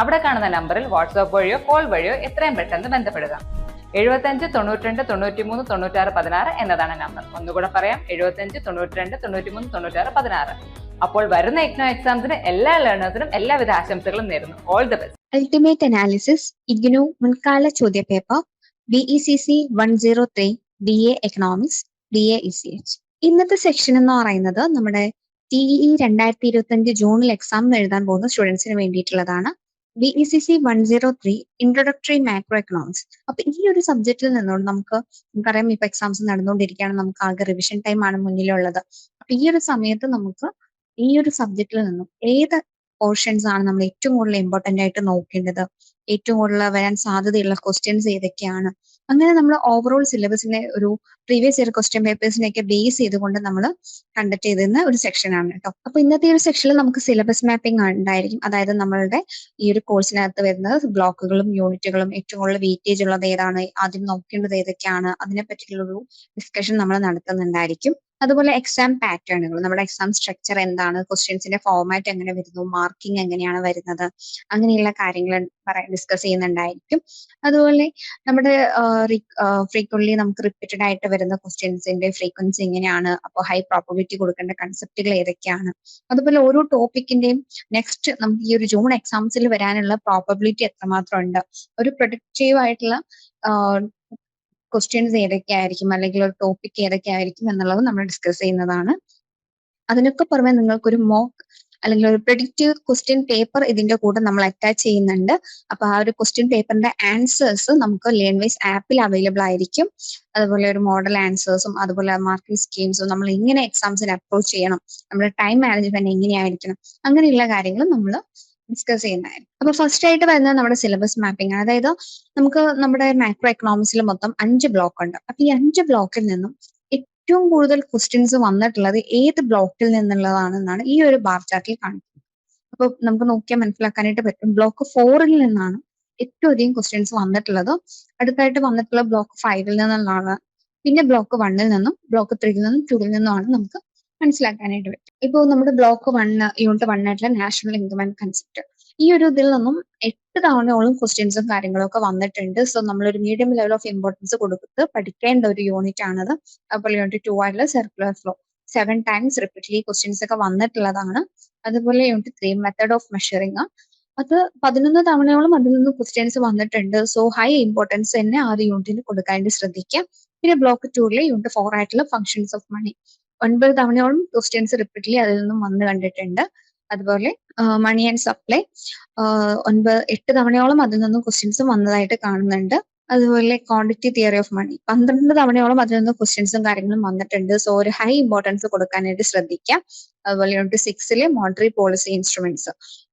അവിടെ കാണുന്ന നമ്പറിൽ വാട്സ്ആപ്പ് വഴിയോ കോൾ വഴിയോ എത്രയും പെട്ടെന്ന് ബന്ധപ്പെടുക. എഴുപത്തഞ്ച് തൊണ്ണൂറ്റിരണ്ട് തൊണ്ണൂറ്റിമൂന്ന് തൊണ്ണൂറ്റാറ് പതിനാറ് എന്നതാണ് നമ്പർ. ഒന്നുകൂടെ പറയാം എഴുപത്തഞ്ച് തൊണ്ണൂറ്റിരണ്ട് തൊണ്ണൂറ്റിമൂന്ന് തൊണ്ണൂറ്റാറ് പതിനാറ്. അപ്പോൾ വരുന്ന ഇഗ്നോ എക്സാംസിന് എല്ലാ ലേണേഴ്സിനും എല്ലാവിധ ആശംസകളും നേരുന്നു. All the best ultimate analysis IGNOU മുൻകാല ചോദ്യപേപ്പർ B E C C one zero three B A economics B A E C H ഇന്നത്തെ സെക്ഷൻ എന്ന് പറയുന്നത് നമ്മുടെ ടി ഇ രണ്ടായിരത്തി ഇരുപത്തി അഞ്ച് ജൂണിൽ എക്സാം എഴുതാൻ പോകുന്ന സ്റ്റുഡൻസിന് വേണ്ടിയിട്ടുള്ളതാണ്. B E C C one zero three introductory macro economics അപ്പൊ ഈ ഒരു സബ്ജക്റ്റിൽ നിന്നുകൊണ്ട് നമുക്ക് നമുക്കറിയാം ഇപ്പൊ എക്സാംസ് നടന്നുകൊണ്ടിരിക്കുകയാണ് നമുക്ക് ആകെ റിവിഷൻ ടൈം ആണ് മുന്നിലുള്ളത്. അപ്പൊ ഈ ഒരു സമയത്ത് നമുക്ക് ഈ ഒരു സബ്ജക്റ്റിൽ നിന്നും ഏത് പോർഷൻസ് ആണ് നമ്മൾ ഏറ്റവും കൂടുതൽ ഇമ്പോർട്ടന്റ് ആയിട്ട് നോക്കേണ്ടത്? ഏറ്റവും കൂടുതൽ വരാൻ സാധ്യതയുള്ള ക്വസ്റ്റ്യൻസ് ഏതൊക്കെയാണ്? അങ്ങനെ നമ്മൾ ഓവറോൾ സിലബസിനെ ഒരു പ്രീവിയസ് ഇയർ ക്വസ്റ്റ്യൻ പേപ്പേഴ്സിനെയൊക്കെ ബേസ് ചെയ്തുകൊണ്ട് നമ്മൾ കണ്ടക്ട് ചെയ്തിരുന്ന ഒരു സെക്ഷൻ ആണ് കേട്ടോ. അപ്പൊ ഇന്നത്തെ ഒരു സെക്ഷനിൽ നമുക്ക് സിലബസ് മാപ്പിംഗ് ഉണ്ടായിരിക്കും. അതായത് നമ്മളുടെ ഈ ഒരു കോഴ്സിനകത്ത് വരുന്ന ബ്ലോക്കുകളും യൂണിറ്റുകളും ഏറ്റവും കൂടുതൽ വെയിറ്റേജ് ഉള്ളത് ഏതാണ്? ആദ്യം നോക്കേണ്ടത് ഏതൊക്കെയാണ്? അതിനെ പറ്റിയുള്ള ഒരു ഡിസ്കഷൻ നമ്മൾ നടത്തുന്നുണ്ടായിരിക്കും. അതുപോലെ എക്സാം പാറ്റേണുകൾ നമ്മുടെ എക്സാം സ്ട്രക്ചർ എന്താണ്? ക്വസ്റ്റ്യൻസിന്റെ ഫോർമാറ്റ് എങ്ങനെ വരുന്നു? മാർക്കിംഗ് എങ്ങനെയാണ് വരുന്നത്? അങ്ങനെയുള്ള കാര്യങ്ങൾ ഡിസ്കസ് ചെയ്യുന്നുണ്ടായിരിക്കും. അതുപോലെ നമ്മുടെ ഫ്രീക്വൻലി നമുക്ക് റിപ്പീറ്റഡ് ആയിട്ട് വരുന്ന ക്വസ്റ്റ്യൻസിന്റെ ഫ്രീക്വൻസി എങ്ങനെയാണ്? അപ്പോൾ ഹൈ പ്രോബിലിറ്റി കൊടുക്കേണ്ട കൺസെപ്റ്റുകൾ ഏതൊക്കെയാണ്? അതുപോലെ ഓരോ ടോപ്പിക്കിന്റെയും നെക്സ്റ്റ് നമുക്ക് ഈ ഒരു ജൂൺ എക്സാംസിൽ വരാനുള്ള പ്രോബബിലിറ്റി എത്രമാത്രം ഉണ്ട്? ഒരു പ്രൊഡക്റ്റീവ് ആയിട്ടുള്ള ക്വസ്റ്റ്യൻസ് ഏതൊക്കെയായിരിക്കും? അല്ലെങ്കിൽ ഒരു ടോപ്പിക് ഏതൊക്കെയായിരിക്കും എന്നുള്ളത് നമ്മൾ ഡിസ്കസ് ചെയ്യുന്നതാണ്. അതിനൊക്കെ പുറമെ നിങ്ങൾക്കൊരു മോക്ക് അല്ലെങ്കിൽ ഒരു പ്രിഡിക്റ്റീവ് ക്വസ്റ്റ്യൻ പേപ്പർ ഇതിന്റെ കൂടെ നമ്മൾ അറ്റാച്ച് ചെയ്യുന്നുണ്ട്. അപ്പൊ ആ ഒരു ക്വസ്റ്റ്യൻ പേപ്പറിന്റെ ആൻസേഴ്സ് നമുക്ക് ലേൺ വൈസ് ആപ്പിൽ അവൈലബിൾ ആയിരിക്കും. അതുപോലെ ഒരു മോഡൽ ആൻസേഴ്സും അതുപോലെ മാർക്കിംഗ് സ്കീംസും നമ്മൾ എങ്ങനെ എക്സാംസിന് അപ്രോച്ച് ചെയ്യണം. നമ്മുടെ ടൈം മാനേജ്മെന്റ് എങ്ങനെയായിരിക്കണം? അങ്ങനെയുള്ള കാര്യങ്ങൾ നമ്മൾ ഡിസ്കസ് ചെയ്യുന്നതായിരുന്നു അപ്പൊ ഫസ്റ്റ് ആയിട്ട് വരുന്നത് നമ്മുടെ സിലബസ് മാപ്പിംഗ് ആണ്. അതായത് നമുക്ക് നമ്മുടെ മാക്രോ എക്കണോമിക്സിൽ മൊത്തം അഞ്ച് ബ്ലോക്ക് ഉണ്ട്. അപ്പൊ ഈ അഞ്ച് ബ്ലോക്കിൽ നിന്നും ഏറ്റവും കൂടുതൽ ക്വസ്റ്റ്യൻസ് വന്നിട്ടുള്ളത് ഏത് ബ്ലോക്കിൽ നിന്നുള്ളതാണെന്നാണ് ഈ ഒരു ബാർ ചാർട്ടിൽ കാണിക്കുന്നത്. അപ്പൊ നമുക്ക് നോക്കിയാൽ മനസ്സിലാക്കാനായിട്ട് പറ്റും. ബ്ലോക്ക് ഫോറിൽ നിന്നാണ് ഏറ്റവും അധികം ക്വസ്റ്റ്യൻസ് വന്നിട്ടുള്ളത് അടുത്തായിട്ട് വന്നിട്ടുള്ള ബ്ലോക്ക് ഫൈവിൽ നിന്നുള്ളതാണ്. പിന്നെ ബ്ലോക്ക് വണ്ണിൽ നിന്നും ബ്ലോക്ക് ത്രീയിൽ നിന്നും ടൂവിൽ നിന്നുമാണ് നമുക്ക് മനസ്സിലാക്കാനായിട്ട് പറ്റും. ഇപ്പോൾ നമ്മുടെ ബ്ലോക്ക് വൺ യൂണിറ്റ് വൺ ആയിട്ടുള്ള നാഷണൽ ഇൻകം ആൻഡ് കൺസെപ്റ്റ് ഈ ഒരു ഇതിൽ നിന്നും എട്ട് തവണയോളം ക്വസ്റ്റ്യൻസും കാര്യങ്ങളും ഒക്കെ വന്നിട്ടുണ്ട്. സോ നമ്മൾ ഒരു മീഡിയം ലെവൽ ഓഫ് ഇമ്പോർട്ടൻസ് കൊടുത്ത് പഠിക്കേണ്ട ഒരു യൂണിറ്റ് ആണത്. അതുപോലെ യൂണിറ്റ് ടു ആയിട്ടുള്ള circular flow seven times repeatedly questions ഒക്കെ വന്നിട്ടുള്ളതാണ്. അതുപോലെ unit three method of measuring അത് പതിനൊന്ന് തവണയോളം അതിൽ നിന്ന് ക്വസ്റ്റ്യൻസ് വന്നിട്ടുണ്ട്. സോ ഹൈ ഇമ്പോർട്ടൻസ് തന്നെ ആ ഒരു യൂണിറ്റിന് കൊടുക്കാനായിട്ട് ശ്രദ്ധിക്കുക പിന്നെ ബ്ലോക്ക് ടൂറിലെ യൂണിറ്റ് ഫോർ ആയിട്ടുള്ള ഫങ്ഷൻസ് ഓഫ് മണി ഒൻപത് തവണയോളം ക്വസ്റ്റ്യൻസ് റിപ്പീറ്റ്ലി അതിൽ നിന്നും വന്ന് കണ്ടിട്ടുണ്ട്. അതുപോലെ മണി ആൻഡ് സപ്ലൈ ഒൻപത് എട്ട് തവണയോളം അതിൽ നിന്നും ക്വസ്റ്റ്യൻസ് വന്നതായിട്ട് കാണുന്നുണ്ട്. അതുപോലെ ക്വാണ്ടിറ്റി തിയറി ഓഫ് മണി പന്ത്രണ്ട് തവണയോളം അതിൽ നിന്ന് ക്വസ്റ്റ്യൻസും കാര്യങ്ങളും വന്നിട്ടുണ്ട്. സോ ഒരു ഹൈ ഇമ്പോർട്ടൻസ് കൊടുക്കാനായിട്ട് ശ്രദ്ധിക്കാം. അതുപോലെ യൂണിറ്റ് സിക്സിലെ മോണിറ്ററി പോളിസി ഇൻസ്ട്രുമെന്റ്സ്.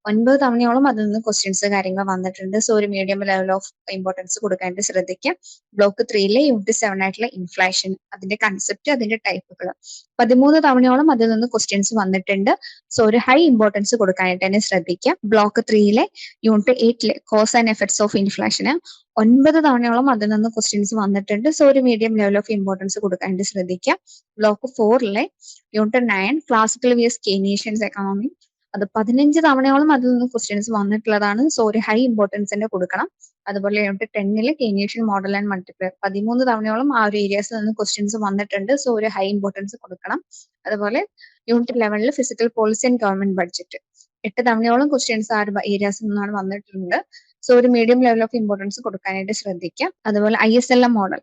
ഒൻപത് തവണയോളം അതിൽ നിന്ന് ക്വസ്റ്റ്യൻസ് കാര്യങ്ങൾ വന്നിട്ടുണ്ട്. സോ ഒരു മീഡിയം ലെവൽ ഓഫ് ഇമ്പോർട്ടൻസ് കൊടുക്കാനായിട്ട് ശ്രദ്ധിക്കുക ബ്ലോക്ക് ത്രീയിലെ യൂണിറ്റ് സെവൻ ആയിട്ടുള്ള ഇൻഫ്ലേഷൻ അതിന്റെ കൺസെപ്റ്റ് അതിന്റെ ടൈപ്പുകൾ പതിമൂന്ന് തവണയോളം അതിൽ നിന്ന് ക്വസ്റ്റ്യൻസ് വന്നിട്ടുണ്ട്. സോ ഒരു ഹൈ ഇമ്പോർട്ടൻസ് കൊടുക്കാനായിട്ട് തന്നെ ശ്രദ്ധിക്കാം. ബ്ലോക്ക് ത്രീയിലെ യൂണിറ്റ് എയ്റ്റിലെ കോസ് ആൻഡ് എഫക്ട്സ് ഓഫ് ഇൻഫ്ലേഷന് ഒൻപത് തവണയോളം അതിൽ നിന്ന് ക്വസ്റ്റ്യൻസ് വന്നിട്ടുണ്ട്. സോ ഒരു മീഡിയം ലെവൽ ഓഫ് ഇമ്പോർട്ടൻസ് കൊടുക്കാനായിട്ട് ശ്രദ്ധിക്കുക block ഫോറിലെ unit nine classical vs Keynesians economy അത് പതിനഞ്ച് തവണയോളം അതിൽ നിന്ന് ക്വസ്റ്റ്യൻസ് വന്നിട്ടുള്ളതാണ്. സോ ഒരു ഹൈ ഇമ്പോർട്ടൻസ് തന്നെ കൊടുക്കണം. അതുപോലെ യൂണിറ്റ് ടെന്നിൽ കെനീഷ്യൻ മോഡൽ ആൻഡ് മൾട്ടിപ്ലയർ പതിമൂന്ന് തവണയോളം ആ ഒരു ഏരിയാസിൽ നിന്ന് ക്വസ്റ്റ്യൻസ് വന്നിട്ടുണ്ട്. സോ ഒരു ഹൈ ഇമ്പോർട്ടൻസ് കൊടുക്കണം. അതുപോലെ യൂണിറ്റ് ലെവലിൽ physical policy and government budget എട്ട് തവണയോളം ക്വസ്റ്റ്യൻസ് ആ ഒരു ഏരിയാസിൽ നിന്നാണ് വന്നിട്ടുണ്ട്. സോ ഒരു മീഡിയം ലെവൽ ഓഫ് ഇമ്പോർട്ടൻസ് കൊടുക്കാനായിട്ട് ശ്രദ്ധിക്കാം. അതുപോലെ I S L M model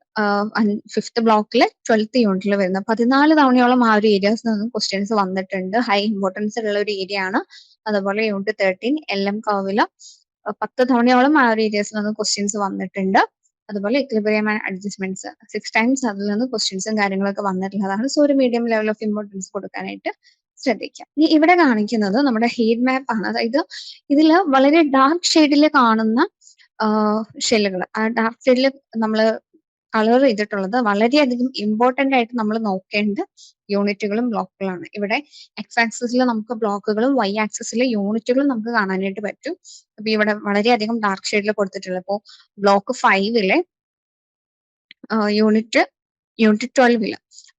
fifth ബ്ലോക്കിൽ ട്വൽത്ത് യൂണിറ്റിൽ വരുന്ന പതിനാല് തവണയോളം ആ ഒരു ഏരിയാസ് നിന്നും ക്വസ്റ്റ്യൻസ് വന്നിട്ടുണ്ട്. ഹൈ ഇമ്പോർട്ടൻസ് ഉള്ള ഒരു ഏരിയ ആണ്. അതുപോലെ യൂണിറ്റ് തേർട്ടീൻ എൽ എം കോവിൽ പത്ത് തവണയോളം ആ ഒരു ഏരിയാസ് നിന്ന് ക്വസ്റ്റ്യൻസ് വന്നിട്ടുണ്ട്. അതുപോലെ ഇക്ലിബ്രിയമായ അഡ്ജസ്റ്റ്മെന്റ്സ് സിക്സ് ടൈംസ് അതിൽ നിന്ന് ക്വസ്റ്റ്യൻസും കാര്യങ്ങളൊക്കെ വന്നിട്ടുള്ളതാണ്. സോ ഒരു മീഡിയം ലെവൽ ഓഫ് ഇമ്പോർട്ടൻസ് കൊടുക്കാനായിട്ട് ശ്രദ്ധിക്കാം. ഇനി ഇവിടെ കാണിക്കുന്നത് നമ്മുടെ ഹീറ്റ് മാപ്പ് ആണ്. അതായത് ഇതിൽ വളരെ ഡാർക്ക് ഷെയ്ഡിൽ കാണുന്ന ഷെല്ലുകൾ ആ ഡാർക്ക് ഷെയ്ഡിൽ നമ്മൾ കളർ ചെയ്തിട്ടുള്ളത് വളരെയധികം ഇമ്പോർട്ടന്റ് ആയിട്ട് നമ്മൾ നോക്കേണ്ട യൂണിറ്റുകളും ബ്ലോക്കുകളാണ് ഇവിടെ എക്സ് ആക്സിസിൽ നമുക്ക് ബ്ലോക്കുകളും വൈ ആക്സിസിൽ യൂണിറ്റുകളും നമുക്ക് കാണാനായിട്ട് പറ്റും. അപ്പൊ ഇവിടെ വളരെയധികം ഡാർക്ക് ഷെയ്ഡിൽ കൊടുത്തിട്ടുള്ളത്. അപ്പോൾ ബ്ലോക്ക് ഫൈവിലെ യൂണിറ്റ് യൂണിറ്റ് ട്വൽവിൽ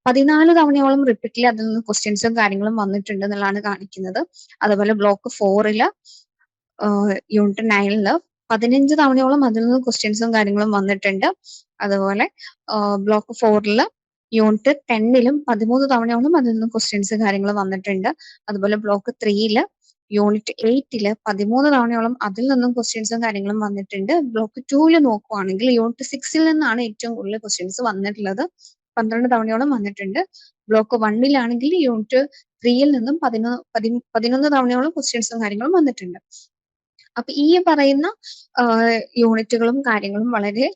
പതിനാല് തവണയോളം റിപ്പീറ്റിൽ അതിൽ നിന്ന് ക്വസ്റ്റ്യൻസും കാര്യങ്ങളും വന്നിട്ടുണ്ട് എന്നുള്ളതാണ് കാണിക്കുന്നത്. അതുപോലെ ബ്ലോക്ക് ഫോറിൽ യൂണിറ്റ് നയനിൽ പതിനഞ്ച് തവണയോളം അതിൽ നിന്ന് ക്വസ്റ്റ്യൻസും കാര്യങ്ങളും വന്നിട്ടുണ്ട്. അതുപോലെ ബ്ലോക്ക് ഫോറിൽ യൂണിറ്റ് ടെന്നിലും പതിമൂന്ന് തവണയോളം അതിൽ നിന്ന് ക്വസ്റ്റ്യൻസ് കാര്യങ്ങളും വന്നിട്ടുണ്ട്. അതുപോലെ ബ്ലോക്ക് ത്രീയിൽ യൂണിറ്റ് എയ്റ്റിൽ പതിമൂന്ന് തവണയോളം അതിൽ നിന്നും ക്വസ്റ്റ്യൻസും കാര്യങ്ങളും വന്നിട്ടുണ്ട്. ബ്ലോക്ക് ടൂവിൽ നോക്കുവാണെങ്കിൽ യൂണിറ്റ് സിക്സിൽ നിന്നാണ് ഏറ്റവും കൂടുതൽ ക്വസ്റ്റ്യൻസ് വന്നിട്ടുള്ളത്. പന്ത്രണ്ട് തവണയോളം വന്നിട്ടുണ്ട്. ബ്ലോക്ക് വണ്ണിലാണെങ്കിൽ യൂണിറ്റ് ത്രീയിൽ നിന്നും പതിനൊന്ന് പതി പതിനൊന്ന് തവണയോളം ക്വസ്റ്റ്യൻസും കാര്യങ്ങളും വന്നിട്ടുണ്ട്. അപ്പൊ ഈ പറയുന്ന യൂണിറ്റുകളും കാര്യങ്ങളും വളരെ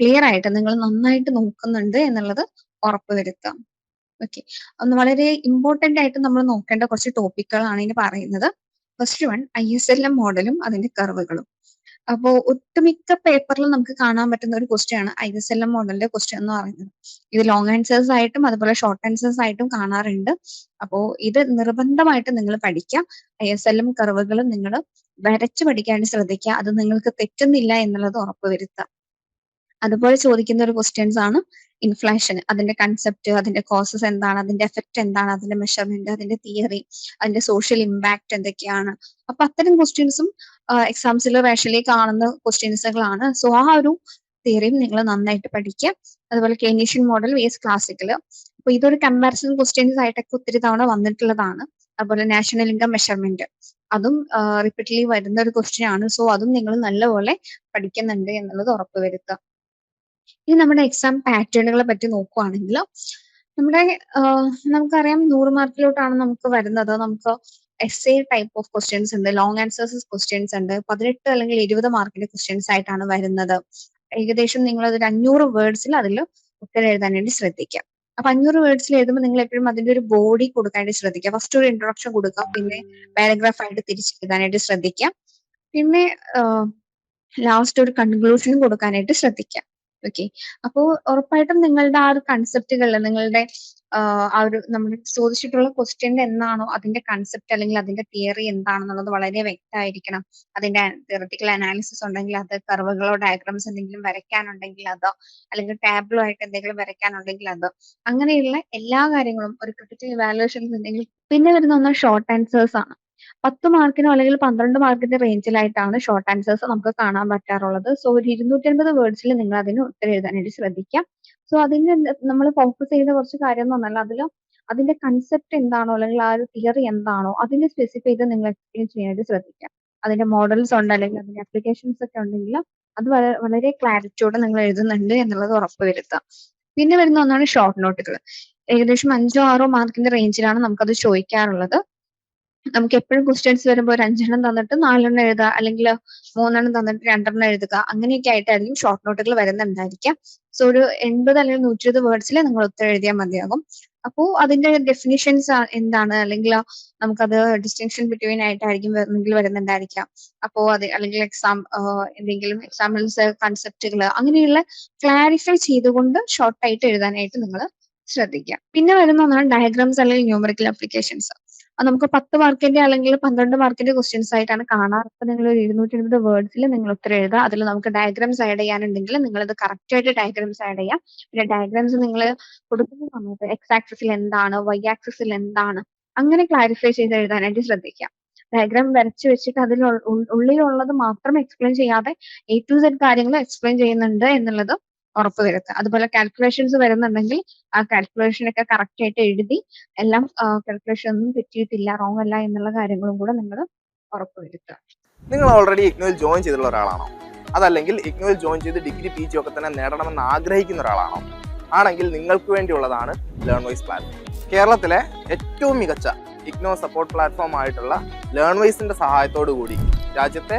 ക്ലിയർ ആയിട്ട് നിങ്ങൾ നന്നായിട്ട് നോക്കുന്നുണ്ട് എന്നുള്ളത് ഉറപ്പുവരുത്താം. ഓക്കെ വളരെ ഇമ്പോർട്ടന്റ് ആയിട്ട് നമ്മൾ നോക്കേണ്ട കുറച്ച് ടോപ്പിക്കുകളാണ് ഇനി പറയുന്നത്. First one I S L M മോഡലും അതിന്റെ കർവുകളും അപ്പോ ഒട്ടുമിക്ക പേപ്പറിൽ നമുക്ക് കാണാൻ പറ്റുന്ന ഒരു ക്വസ്റ്റ്യൻ ആണ് ഐ എസ് എൽ എം മോഡലിന്റെ ക്വസ്റ്റ്യൻ എന്ന് പറയുന്നത്. ഇത് ലോങ് ആൻസേഴ്സ് ആയിട്ടും അതുപോലെ ഷോർട്ട് ആൻസേഴ്സ് ആയിട്ടും കാണാറുണ്ട്. അപ്പോ ഇത് നിർബന്ധമായിട്ട് നിങ്ങൾ പഠിക്കുക ഐ എസ് എൽ എം കർവുകൾ നിങ്ങൾ വരച്ച് പഠിക്കാൻ ശ്രദ്ധിക്കുക. അത് നിങ്ങൾക്ക് തെറ്റുന്നില്ല എന്നുള്ളത് ഉറപ്പുവരുത്തുക അതുപോലെ ചോദിക്കുന്ന ഒരു ക്വസ്റ്റ്യൻസ് ആണ് ഇൻഫ്ലേഷൻ അതിന്റെ കൺസെപ്റ്റ് അതിന്റെ കോസസ് എന്താണ് അതിന്റെ എഫക്റ്റ് എന്താണ് അതിന്റെ മെഷർമെന്റ് അതിന്റെ തിയറി അതിന്റെ സോഷ്യൽ ഇമ്പാക്ട് എന്തൊക്കെയാണ്. അപ്പൊ അത്തരം ക്വസ്റ്റ്യൻസും എക്സാംസിൽ റേഷനിൽ കാണുന്ന ക്വസ്റ്റ്യൻസുകളാണ് സോ ആ ഒരു തിയറിയും നിങ്ങൾ നന്നായിട്ട് പഠിക്കുക. അതുപോലെ കെനീഷ്യൻ മോഡൽ വേസ് ക്ലാസിക്കൽ അപ്പൊ ഇതൊരു കമ്പാരിസൺ ക്വസ്റ്റ്യൻസ് ആയിട്ടൊക്കെ ഒത്തിരി തവണ വന്നിട്ടുള്ളതാണ്. അതുപോലെ നാഷണൽ ഇൻകം മെഷർമെന്റ് അതും റിപ്പീറ്റ്ലി വരുന്ന ഒരു ക്വസ്റ്റ്യൻ ആണ്. സോ അതും നിങ്ങൾ നല്ലപോലെ പഠിക്കുന്നുണ്ട് എന്നുള്ളത് ഉറപ്പുവരുത്തുക ഇനി നമ്മുടെ എക്സാം പാറ്റേണുകളെ പറ്റി നോക്കുവാണെങ്കിൽ നമ്മുടെ നമുക്കറിയാം നൂറ് മാർക്കിലോട്ടാണ് നമുക്ക് വരുന്നത്. നമുക്ക് S A type of questions ഉണ്ട് ലോങ് ആൻസേഴ്സ് ക്വസ്റ്റ്യൻസ് ഉണ്ട് പതിനെട്ട് അല്ലെങ്കിൽ ഇരുപത് മാർക്കിന്റെ ക്വസ്റ്റ്യൻസ് ആയിട്ടാണ് വരുന്നത്. ഏകദേശം നിങ്ങൾ ഒരു അഞ്ഞൂറ് വേർഡ്സിൽ അതിൽ ഉത്തരം എഴുതാൻ വേണ്ടി ശ്രദ്ധിക്കുക അപ്പൊ അഞ്ഞൂറ് വേർഡ്സിൽ എഴുതുമ്പോൾ നിങ്ങൾ എപ്പോഴും അതിന്റെ ഒരു ബോഡി കൊടുക്കാനായിട്ട് ശ്രദ്ധിക്കുക. ഫസ്റ്റ് ഒരു ഇൻട്രൊഡക്ഷൻ കൊടുക്കുക പിന്നെ പാരഗ്രാഫ് ആയിട്ട് തിരിച്ചെഴുതാനായിട്ട് ശ്രദ്ധിക്കുക. പിന്നെ ലാസ്റ്റ് ഒരു കൺക്ലൂഷനും കൊടുക്കാനായിട്ട് ശ്രദ്ധിക്കുക. ഓക്കെ അപ്പോ ഉറപ്പായിട്ടും നിങ്ങളുടെ ആ ഒരു കൺസെപ്റ്റുകളിൽ നിങ്ങളുടെ ആ ഒരു നമ്മൾ ചോദിച്ചിട്ടുള്ള ക്വസ്റ്റ്യന്റെ എന്താണോ അതിന്റെ കൺസെപ്റ്റ് അല്ലെങ്കിൽ അതിന്റെ തിയറി എന്താണെന്നുള്ളത് വളരെ വ്യക്തമായിരിക്കണം. അതിന്റെ തിയറട്ടിക്കൽ അനാലിസിസ് ഉണ്ടെങ്കിൽ അത് കർവുകളോ ഡയഗ്രാംസ് എന്തെങ്കിലും വരയ്ക്കാനുണ്ടെങ്കിൽ അതോ അല്ലെങ്കിൽ ടാബ്ലോ ആയിട്ട് എന്തെങ്കിലും വരയ്ക്കാനുണ്ടെങ്കിൽ അതോ അങ്ങനെയുള്ള എല്ലാ കാര്യങ്ങളും ഒരു ക്രിട്ടിക്കൽ ഇവാലുവേഷൻസ് ഉണ്ടെങ്കിൽ പിന്നെ വരുന്ന ഒന്ന് ഷോർട്ട് ആൻസേഴ്സ് ആണ്. പത്ത് മാർക്കിനോ അല്ലെങ്കിൽ പന്ത്രണ്ട് മാർക്കിന്റെ റേഞ്ചിലായിട്ടാണ് ഷോർട്ട് ആൻസേഴ്സ് നമുക്ക് കാണാൻ പറ്റാറുള്ളത്. സോ ഒരു ഇരുന്നൂറ്റി അൻപത് വേർഡ്സിൽ നിങ്ങൾ അതിന് ഉത്തരം എഴുതാനായിട്ട് ശ്രദ്ധിക്കാം. സോ അതിന് നമ്മൾ ഫോക്കസ് ചെയ്ത കുറച്ച് കാര്യം എന്ന് പറഞ്ഞാൽ അതിൽ അതിന്റെ കൺസെപ്റ്റ് എന്താണോ അല്ലെങ്കിൽ ആ ഒരു തിയറി എന്താണോ അതിനെ സ്പെസിഫൈ ചെയ്ത് നിങ്ങൾ എക്സ്പ്ലെയിൻ ചെയ്യാനായിട്ട് ശ്രദ്ധിക്കാം. അതിന്റെ മോഡൽസ് ഉണ്ട് അല്ലെങ്കിൽ അതിന്റെ അപ്ലിക്കേഷൻസ് ഒക്കെ ഉണ്ടെങ്കിൽ അത് വളരെ ക്ലാരിറ്റിയോടെ നിങ്ങൾ എഴുതുന്നുണ്ട് എന്നുള്ളത് ഉറപ്പുവരുത്താം. പിന്നെ വരുന്ന ഒന്നാണ് ഷോർട്ട് നോട്ടുകൾ ഏകദേശം അഞ്ചോ ആറോ മാർക്കിന്റെ റേഞ്ചിലാണ് നമുക്കത് ചോദിക്കാറുള്ളത്. നമുക്ക് എപ്പോഴും ക്വസ്റ്റ്യൻസ് വരുമ്പോൾ ഒരു അഞ്ചെണ്ണം തന്നിട്ട് നാലെണ്ണം എഴുതുക അല്ലെങ്കിൽ മൂന്നെണ്ണം തന്നിട്ട് രണ്ടെണ്ണം എഴുതുക അങ്ങനെയൊക്കെ ആയിട്ടായിരിക്കും ഷോർട്ട് നോട്ടുകൾ വരുന്നുണ്ടായിരിക്കാം സോ ഒരു എൺപത് അല്ലെങ്കിൽ നൂറ്റി ഇരുപത് വേർഡ്സിൽ നിങ്ങൾ ഉത്തരം എഴുതിയാൽ മതിയാകും. അപ്പോൾ അതിന്റെ ഡെഫിനിഷൻസ് എന്താണ്? അല്ലെങ്കിൽ നമുക്കത് ഡിസ്റ്റിങ്ഷൻ ബിറ്റ്വീൻ ആയിട്ടായിരിക്കും എന്തെങ്കിലും വരുന്നുണ്ടായിരിക്കാം അപ്പോൾ അത് അല്ലെങ്കിൽ എക്സാം എന്തെങ്കിലും എക്സാമ്പിൾസ് കൺസെപ്റ്റുകൾ അങ്ങനെയുള്ള ക്ലാരിഫൈ ചെയ്തുകൊണ്ട് ഷോർട്ട് ആയിട്ട് എഴുതാനായിട്ട് നിങ്ങൾ ശ്രദ്ധിക്കുക. പിന്നെ വരുന്ന ഒന്നാണ് ഡയഗ്രാംസ് അല്ലെങ്കിൽ ന്യൂമറിക്കൽ അപ്ലിക്കേഷൻസ് നമുക്ക് പത്ത് മാർക്കിന്റെ അല്ലെങ്കിൽ പന്ത്രണ്ട് മാർക്കിന്റെ ക്വസ്റ്റ്യൻസ് ആയിട്ടാണ് കാണാറ്. അപ്പൊ നിങ്ങൾ ഒരു ഇരുന്നൂറ്റി എൺപത് വേർഡ്സിൽ നിങ്ങൾ ഉത്തരം എഴുതുക. അതിൽ നമുക്ക് ഡയഗ്രാംസ് ആഡ് ചെയ്യാനുണ്ടെങ്കിൽ നിങ്ങൾ അത് കറക്റ്റ് ആയിട്ട് ഡയഗ്രാംസ് ആഡ് ചെയ്യാം. പിന്നെ ഡയഗ്രാംസ് നിങ്ങൾ കൊടുക്കുന്ന സമയത്ത് എക്സ് ആക്സിസിൽ എന്താണ് വൈ ആക്സിസിൽ എന്താണ് അങ്ങനെ ക്ലാരിഫൈ ചെയ്ത് എഴുതാനായിട്ട് ശ്രദ്ധിക്കാം ഡയഗ്രാം വരച്ചു വെച്ചിട്ട് അതിൽ ഉള്ളിലുള്ളത് മാത്രം എക്സ്പ്ലെയിൻ ചെയ്യാതെ എ ടു സെഡ് കാര്യങ്ങൾ എക്സ്പ്ലെയിൻ ചെയ്യുന്നുണ്ട് എന്നുള്ളത് ഉറപ്പുവരുത്തുക. അതുപോലെ കാൽക്കുലേഷൻസ് വരുന്നുണ്ടെങ്കിൽ ആ കാൽക്കുലേഷൻ ഒക്കെ കറക്റ്റ് ആയിട്ട് എഴുതി എല്ലാം കാൽക്കുലേഷൻ ഒന്നും തെറ്റിയിട്ടില്ല റോങ് അല്ല എന്നുള്ള കാര്യങ്ങളും കൂടെ നിങ്ങൾ ഉറപ്പ് ഉറപ്പുവരുത്തുക. നിങ്ങൾ ഓൾറെഡി ഇഗ്നോയിൽ ജോയിൻ ചെയ്തിട്ടുള്ള ഒരാളാണോ? അതല്ലെങ്കിൽ ഇഗ്നോയിൽ ജോയിൻ ചെയ്ത് ഡിഗ്രി പി ജി ഒക്കെ തന്നെ നേടണമെന്ന് ആഗ്രഹിക്കുന്ന ഒരാളാണോ? ആണെങ്കിൽ നിങ്ങൾക്ക് വേണ്ടിയുള്ളതാണ് ലേൺ വൈസ് പ്ലാറ്റ്ഫോം കേരളത്തിലെ ഏറ്റവും മികച്ച ഇഗ്നോ സപ്പോർട്ട് പ്ലാറ്റ്ഫോം ആയിട്ടുള്ള ലേൺ വൈസിന്റെ സഹായത്തോടു കൂടി രാജ്യത്തെ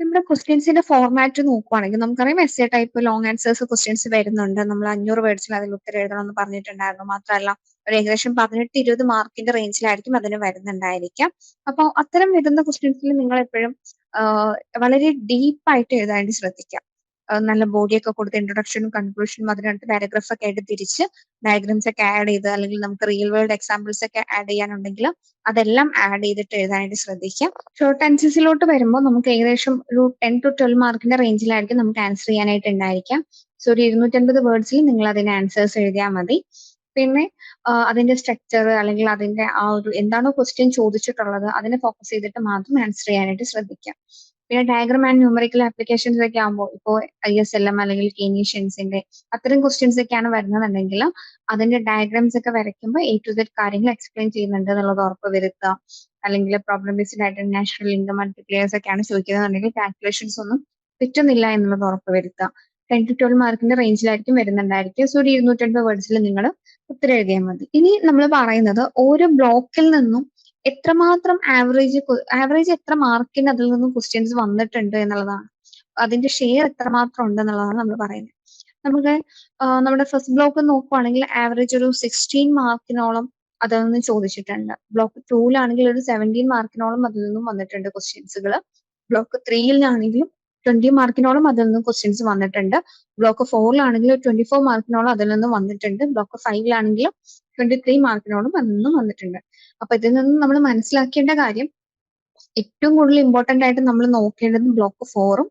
നമ്മുടെ ക്വസ്റ്റ്യൻസിന്റെ ഫോർമാറ്റ് നോക്കുവാണെങ്കിൽ നമുക്കറിയാം S A type long answers questions വരുന്നുണ്ട്. നമ്മൾ അഞ്ഞൂറ് വേർഡ്സിൽ അതിൽ ഉത്തരം എഴുതണം എന്ന് പറഞ്ഞിട്ടുണ്ടായിരുന്നു. മാത്രമല്ല ഒരു ഏകദേശം പതിനെട്ട് ഇരുപത് മാർക്കിന്റെ റേഞ്ചിലായിരിക്കും അതിന് വരുന്നുണ്ടായിരിക്കാം. അപ്പോൾ അത്തരം വരുന്ന ക്വസ്റ്റ്യൻസിൽ നിങ്ങൾ എപ്പോഴും വളരെ ഡീപ്പായിട്ട് എഴുതാനായിട്ട് ശ്രദ്ധിക്കുക നല്ല ബോഡിയൊക്കെ കൊടുത്ത് ഇൻട്രൊഡക്ഷനും കൺക്ലൂഷനും അതിനകത്ത് പാരഗ്രാഫ് ഒക്കെ ആയിട്ട് തിരിച്ച് ഡയഗ്രാംസ് ഒക്കെ ആഡ് ചെയ്ത് അല്ലെങ്കിൽ നമുക്ക് റിയൽ വേൾഡ് എക്സാമ്പിൾസ് ഒക്കെ ആഡ് ചെയ്യാനുണ്ടെങ്കിൽ അതെല്ലാം ആഡ് ചെയ്തിട്ട് എഴുതാനായിട്ട് ശ്രദ്ധിക്കാം. ഷോർട്ട് ആൻസേഴ്സിലോട്ട് വരുമ്പോൾ നമുക്ക് ഏകദേശം ഒരു ടെൻ ടു ട്വൽവ് മാർക്കിന്റെ റേഞ്ചിലായിരിക്കും നമുക്ക് ആൻസർ ചെയ്യാനായിട്ട് ഉണ്ടായിരിക്കാം. സോ ഒരു ഇരുന്നൂറ്റൻപത് വേർഡ്സിൽ നിങ്ങൾ അതിന് ആൻസേഴ്സ് എഴുതിയാൽ മതി. പിന്നെ അതിന്റെ സ്ട്രക്ചർ അല്ലെങ്കിൽ അതിന്റെ ആ ഒരു എന്താണോ ക്വസ്റ്റ്യൻ ചോദിച്ചിട്ടുള്ളത് അതിനെ ഫോക്കസ് ചെയ്തിട്ട് മാത്രം ആൻസർ ചെയ്യാനായിട്ട് ശ്രദ്ധിക്കാം. പിന്നെ ഡയഗ്രം ആൻഡ് ന്യൂമറിക്കൽ ആപ്ലിക്കേഷൻസ് ഒക്കെ ആകുമ്പോൾ ഇപ്പോൾ ഐ എസ് എൽ എം അല്ലെങ്കിൽ കെനീഷ്യൻസിന്റെ അത്തരം ക്വസ്റ്റ്യൻസ് ഒക്കെയാണ് വരുന്നതെന്നുണ്ടെങ്കിൽ അതിന്റെ ഡയഗ്രാംസ് ഒക്കെ വരയ്ക്കുമ്പോൾ എ ടു സെഡ് കാര്യങ്ങൾ എക്സ്പ്ലെയിൻ ചെയ്യുന്നുണ്ട് എന്നുള്ളത് ഉറപ്പ് വരുത്തുക അല്ലെങ്കിൽ പ്രോബ്ലം ബേസ്ഡ് ആയിട്ട് നാഷണൽ ഇൻകം മൾട്ടിപ്ലിയേഴ്സ് ഒക്കെയാണ് ചോദിക്കുന്നതെന്നുണ്ടെങ്കിൽ കാൽക്കുലേഷൻസ് ഒന്നും തെറ്റുന്നില്ല എന്നുള്ളത് ഉറപ്പ് വരുത്തുക ടെൻ ടു ട്വൽവ് മാർക്കിന്റെ റേഞ്ചിലായിരിക്കും വരുന്നുണ്ടായിരിക്കും സോ ഒരു ഇരുന്നൂറ്റൻപത് വേർഡ്സിൽ നിങ്ങൾ ഉത്തരം എഴുതിയാൽ മതി. ഇനി നമ്മൾ പറയുന്നത് ഓരോ ബ്ലോക്കിൽ നിന്നും എത്രമാത്രം ആവറേജ് ആവറേജ് എത്ര മാർക്കിന് അതിൽ നിന്നും ക്വസ്റ്റ്യൻസ് വന്നിട്ടുണ്ട് എന്നുള്ളതാണ്. അതിന്റെ ഷെയർ എത്രമാത്രം ഉണ്ട് എന്നുള്ളതാണ് നമ്മൾ പറയുന്നത്. നമുക്ക് നമ്മുടെ ഫസ്റ്റ് ബ്ലോക്ക് നോക്കുവാണെങ്കിൽ ആവറേജ് ഒരു സിക്സ്റ്റീൻ മാർക്കിനോളം അതിൽ നിന്ന് ചോദിച്ചിട്ടുണ്ട്. ബ്ലോക്ക് ടൂവിലാണെങ്കിൽ ഒരു സെവന്റീൻ മാർക്കിനോളം അതിൽ നിന്നും വന്നിട്ടുണ്ട് ക്വസ്റ്റ്യൻസുകൾ ബ്ലോക്ക് ത്രീയിലാണെങ്കിലും ട്വന്റി മാർക്കിനോളം അതിൽ നിന്നും ക്വസ്റ്റ്യൻസ് വന്നിട്ടുണ്ട്. ബ്ലോക്ക് ഫോറിലാണെങ്കിൽ ട്വന്റി ഫോർ മാർക്കിനോളം അതിൽ നിന്നും വന്നിട്ടുണ്ട്. ബ്ലോക്ക് ഫൈവിലാണെങ്കിലും ട്വന്റി ത്രീ മാർക്കിനോളം അതിൽ നിന്നും വന്നിട്ടുണ്ട്. അപ്പൊ ഇതിൽ നിന്ന് നമ്മൾ മനസ്സിലാക്കേണ്ട കാര്യം ഏറ്റവും കൂടുതൽ ഇമ്പോർട്ടന്റ് ആയിട്ട് നമ്മൾ നോക്കേണ്ടത് ബ്ലോക്ക് ഫോറും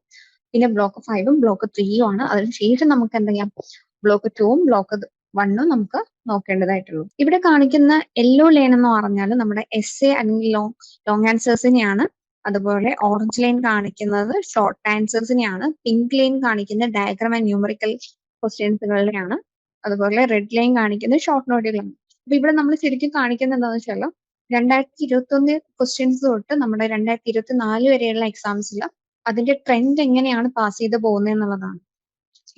പിന്നെ ബ്ലോക്ക് ഫൈവും ബ്ലോക്ക് ത്രീയും ആണ്. അതിനുശേഷം നമുക്ക് എന്ത് ചെയ്യാം? ബ്ലോക്ക് ടൂവും ബ്ലോക്ക് വണ്ണും നമുക്ക് നോക്കേണ്ടതായിട്ടുള്ളൂ. ഇവിടെ കാണിക്കുന്ന യെല്ലോ ലൈൻ എന്ന് പറഞ്ഞാൽ നമ്മുടെ എസ് എ അല്ലെങ്കിൽ ലോങ് ലോങ് ആൻസേഴ്സിനെയാണ് അതുപോലെ ഓറഞ്ച് ലൈൻ കാണിക്കുന്നത് ഷോർട്ട് ആൻസേഴ്സിനെയാണ് പിങ്ക് ലൈൻ കാണിക്കുന്ന ഡയഗ്രാം ആൻഡ് ന്യൂമറിക്കൽ ക്വസ്റ്റ്യൻസുകളിലെയാണ് അതുപോലെ റെഡ് ലൈൻ കാണിക്കുന്നത് ഷോർട്ട് നോട്ടുകളാണ് അപ്പൊ ഇവിടെ നമ്മൾ ശരിക്കും കാണിക്കുന്നത് എന്താണെന്ന് വെച്ചാൽ രണ്ടായിരത്തി ഇരുപത്തി ഒന്ന് ക്വസ്റ്റ്യൻസ് തൊട്ട് നമ്മുടെ രണ്ടായിരത്തി ഇരുപത്തി നാല് വരെയുള്ള എക്സാംസിൽ അതിന്റെ ട്രെൻഡ് എങ്ങനെയാണ് പാസ് ചെയ്ത് പോകുന്നത് എന്നുള്ളതാണ്.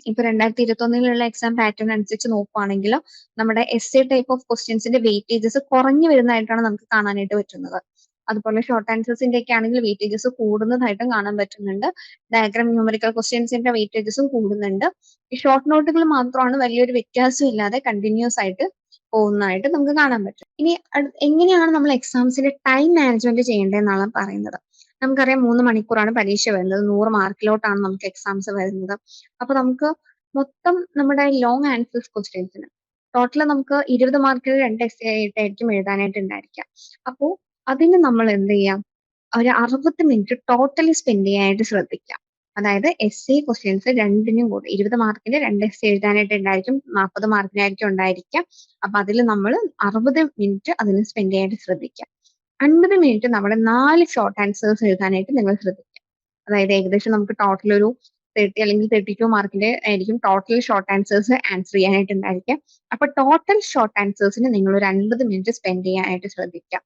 ഇപ്പൊ രണ്ടായിരത്തി ഇരുപത്തി ഒന്നിലുള്ള എക്സാം പാറ്റേൺ അനുസരിച്ച് നോക്കുവാണെങ്കിൽ നമ്മുടെ എസ് എ ടൈപ്പ് ഓഫ് ക്വസ്റ്റ്യൻസിന്റെ വെയിറ്റേജസ് കുറഞ്ഞു വരുന്നതായിട്ടാണ് നമുക്ക് കാണാനായിട്ട് പറ്റുന്നത്. അതുപോലെ ഷോർട്ട് ആൻസേഴ്സിന്റെ ഒക്കെ ആണെങ്കിൽ വെയിറ്റേജസ് കൂടുന്നതായിട്ടും കാണാൻ പറ്റുന്നുണ്ട്. ഡയഗ്രാം ന്യൂമറിക്കൽ ക്വസ്റ്റ്യൻസിന്റെ വെയിറ്റേജസും കൂടുന്നുണ്ട്. ഈ ഷോർട്ട് നോട്ടുകൾ മാത്രമാണ് വലിയൊരു വ്യത്യാസം ഇല്ലാതെ കണ്ടിന്യൂസ് ആയിട്ട് പോകുന്നതായിട്ട് നമുക്ക് കാണാൻ പറ്റും. ഇനി എങ്ങനെയാണ് നമ്മൾ എക്സാംസിന്റെ ടൈം മാനേജ്മെന്റ് ചെയ്യേണ്ടതെന്നാണ് പറയുന്നത്. നമുക്കറിയാം മൂന്ന് മണിക്കൂറാണ് പരീക്ഷ വരുന്നത്. നൂറ് മാർക്കിലോട്ടാണ് നമുക്ക് എക്സാംസ് വരുന്നത്. അപ്പൊ നമുക്ക് മൊത്തം നമ്മുടെ ലോങ് ആൻസേഴ്സ് ക്വസ്റ്റ്യൻസിന് ടോട്ടൽ നമുക്ക് ഇരുപത് മാർക്കിൽ രണ്ട് എസ് ആയിട്ടായിരിക്കും എഴുതാനായിട്ട് ഉണ്ടായിരിക്കാം അപ്പോൾ അതിന് നമ്മൾ എന്ത് ചെയ്യാം? ഒരു അറുപത് മിനിറ്റ് ടോട്ടലി സ്പെൻഡ് ചെയ്യാനായിട്ട് ശ്രദ്ധിക്കാം അതായത് എസ് എ ക്വസ്റ്റ്യൻസ് രണ്ടിനും കൂടെ. ഇരുപത് മാർക്കിന്റെ രണ്ട് എസ് എഴുതാനായിട്ട് ഉണ്ടായിരിക്കും നാൽപ്പത് മാർക്കിനായിരിക്കും ഉണ്ടായിരിക്കാം. അപ്പൊ അതിൽ നമ്മൾ അറുപത് മിനിറ്റ് അതിന് സ്പെൻഡ് ചെയ്യാനായിട്ട് ശ്രദ്ധിക്കാം. അൻപത് മിനിറ്റ് നമ്മുടെ നാല് ഷോർട്ട് ആൻസേഴ്സ് എഴുതാനായിട്ട് നിങ്ങൾ ശ്രദ്ധിക്കാം. അതായത് ഏകദേശം നമുക്ക് ടോട്ടൽ ഒരു തേർട്ടി അല്ലെങ്കിൽ തേർട്ടി ടു മാർക്കിന്റെ ആയിരിക്കും ടോട്ടൽ ഷോർട്ട് ആൻസേഴ്സ് ആൻസർ ചെയ്യാനായിട്ട് ഉണ്ടായിരിക്കാം. അപ്പൊ ടോട്ടൽ ഷോർട്ട് ആൻസേഴ്സിന് നിങ്ങൾ ഒരു അൻപത് മിനിറ്റ് സ്പെൻഡ് ചെയ്യാനായിട്ട് ശ്രദ്ധിക്കാം.